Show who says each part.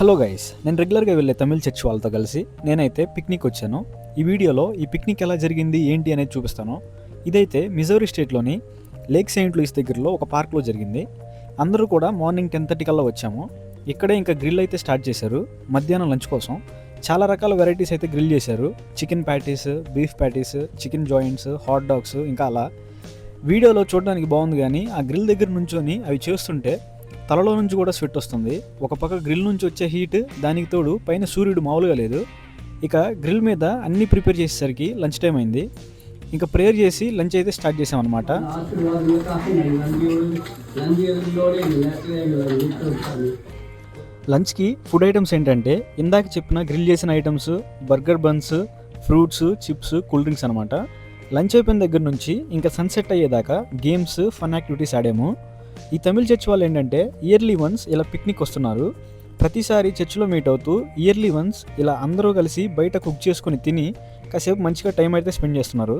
Speaker 1: Hello guys నేను రెగ్యులర్గా వెళ్ళే తమిళ చర్చ్ వాళ్ళతో కలిసి నేనైతే పిక్నిక్ వచ్చాను. ఈ వీడియోలో ఈ పిక్నిక్ ఎలా జరిగింది ఏంటి అనేది చూపిస్తాను. ఇదైతే మిజోరీ స్టేట్లోని లేక్ సెయింట్ లూయిస్ దగ్గరలో ఒక పార్క్లో జరిగింది. అందరూ కూడా మార్నింగ్ టెన్ థర్టీ కల్లా వచ్చాము. ఇక్కడే ఇంకా గ్రిల్ అయితే స్టార్ట్ చేశారు. మధ్యాహ్నం లంచ్ కోసం చాలా రకాల వెరైటీస్ అయితే గ్రిల్ చేశారు. Chicken patties beef patties chicken joints hot dogs ఇంకా అలా. వీడియోలో చూడడానికి బాగుంది కానీ ఆ గ్రిల్ దగ్గర నుంచొని అవి చేస్తుంటే తలలో నుంచి కూడా స్వెట్ వస్తుంది. ఒక పక్క గ్రిల్ నుంచి వచ్చే హీట్ దానికి తోడు పైన సూర్యుడు మామూలుగా లేదు. ఇక గ్రిల్ మీద అన్నీ ప్రిపేర్ చేసేసరికి లంచ్ టైం అయింది. ఇంకా ప్రేయర్ చేసి లంచ్ అయితే స్టార్ట్ చేసామన్నమాట. లంచ్కి ఫుడ్ ఐటమ్స్ ఏంటంటే ఇందాక చెప్పిన గ్రిల్ చేసిన items burger buns fruits chips cool drinks అనమాట లంచ్ అయిపోయిన దగ్గర నుంచి ఇంకా సన్సెట్ అయ్యేదాకా గేమ్స్ ఫన్ యాక్టివిటీస్ ఆడాము. ఈ తమిళ చర్చ్ వాళ్ళు ఏంటంటే ఇయర్లీ వన్స్ ఇలా పిక్నిక్ వస్తున్నారు. ప్రతిసారి చర్చిలో మీట్ అవుతూ ఇయర్లీ వన్స్ ఇలా అందరూ కలిసి బయట కుక్ చేసుకొని తిని కాసేపు మంచిగా టైం అయితే స్పెండ్ చేస్తున్నారు.